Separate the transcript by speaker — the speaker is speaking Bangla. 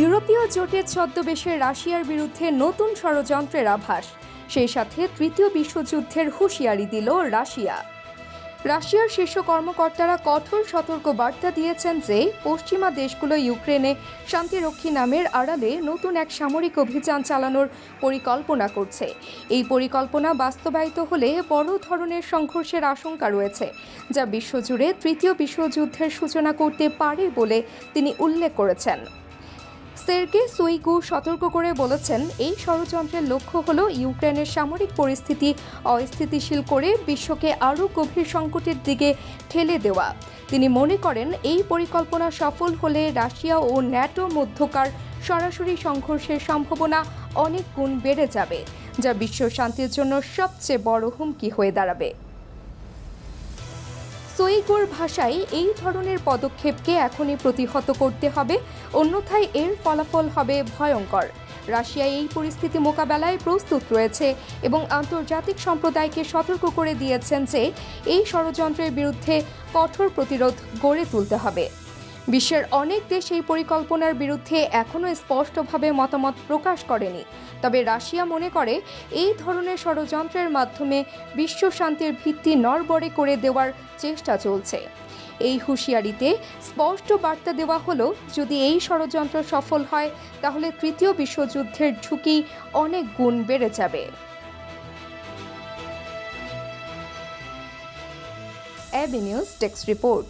Speaker 1: ইউরোপীয় জোটের ছদ্মবেশে রাশিয়ার বিরুদ্ধে নতুন ষড়যন্ত্রের আভাস। সেই সাথে তৃতীয় বিশ্বযুদ্ধের হুঁশিয়ারি দিল রাশিয়া। রাশিয়ার শীর্ষ কর্মকর্তারা কঠোর সতর্ক বার্তা দিয়েছেন যে, পশ্চিমা দেশগুলো ইউক্রেনে শান্তিরক্ষী নামের আড়ালে নতুন এক সামরিক অভিযান চালানোর পরিকল্পনা করছে। এই পরিকল্পনা বাস্তবায়িত হলে বড় ধরনের সংঘর্ষের আশঙ্কা রয়েছে, যা বিশ্বজুড়ে তৃতীয় বিশ্বযুদ্ধের সূচনা করতে পারে বলে তিনি উল্লেখ করেছেন। সের্গে সুইগু সতর্ক করে বলেছেন, এই ষড়যন্ত্রের লক্ষ্য হল ইউক্রেনের সামরিক পরিস্থিতি অস্থিতিশীল করে বিশ্বকে আরও গভীর সংকটের দিকে ঠেলে দেওয়া। তিনি মনে করেন, এই পরিকল্পনা সফল হলে রাশিয়া ও ন্যাটো মধ্যকার সরাসরি সংঘর্ষের সম্ভাবনা অনেক গুণ বেড়ে যাবে, যা বিশ্ব শান্তির জন্য সবচেয়ে বড় হুমকি হয়ে দাঁড়াবে। সইগুর ভাষায় এই ধরনের পদক্ষেপকে এখনই প্রতিহত করতে হবে। অন্যথায় এর ফলাফল হবে ভয়ঙ্কর। রাশিয়া এই পরিস্থিতি মোকাবেলায় প্রস্তুত রয়েছে এবং আন্তর্জাতিক সম্প্রদায়কে সতর্ক করে দিয়েছেন যে, এই ষড়যন্ত্রের বিরুদ্ধে কঠোর প্রতিরোধ গড়ে তুলতে হবে। বিশ্বের অনেক দেশ এই পরিকল্পনার বিরুদ্ধে এখনও স্পষ্টভাবে মতামত প্রকাশ করেনি। তবে রাশিয়া মনে করে, এই ধরনের ষড়যন্ত্রের মাধ্যমে বিশ্ব শান্তির ভিত্তি নড়বড়ে করে দেওয়ার চেষ্টা চলছে। এই হুঁশিয়ারিতে স্পষ্ট বার্তা দেওয়া হলো, যদি এই ষড়যন্ত্র সফল হয়, তাহলে তৃতীয় বিশ্বযুদ্ধের ঝুঁকি অনেক গুণ বেড়ে যাবে। AB news text report.